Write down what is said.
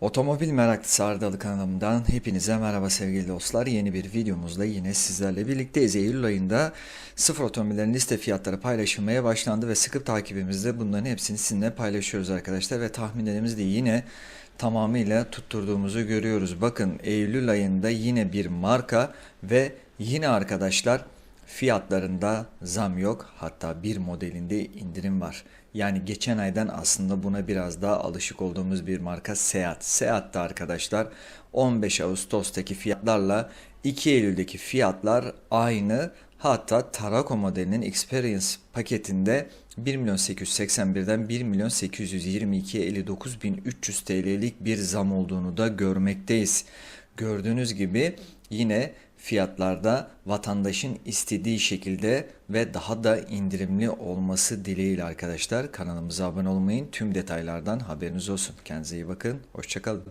Otomobil meraklısı Ardalı kanalımdan hepinize merhaba sevgili dostlar. Yeni bir videomuzda yine sizlerle birlikteyiz. Eylül ayında sıfır otomobillerin liste fiyatları paylaşılmaya başlandı ve sıkı takibimizde bunların hepsini sizinle paylaşıyoruz arkadaşlar. Ve tahminlerimiz de yine tamamıyla tutturduğumuzu görüyoruz. Bakın Eylül ayında yine bir marka ve yine arkadaşlar fiyatlarında zam yok. Hatta bir modelinde indirim var. Yani geçen aydan aslında buna biraz daha alışık olduğumuz bir marka Seat. Seat'ta arkadaşlar 15 Ağustos'taki fiyatlarla 2 Eylül'deki fiyatlar aynı. Hatta Tarako modelinin Experience paketinde 1 milyon 881'den 1 milyon 822'ye 59.300 TL'lik bir zam olduğunu da görmekteyiz. Gördüğünüz gibi yine fiyatlarda vatandaşın istediği şekilde ve daha da indirimli olması dileğiyle arkadaşlar kanalımıza abone olmayın. Tüm detaylardan haberiniz olsun. Kendinize iyi bakın. Hoşçakalın.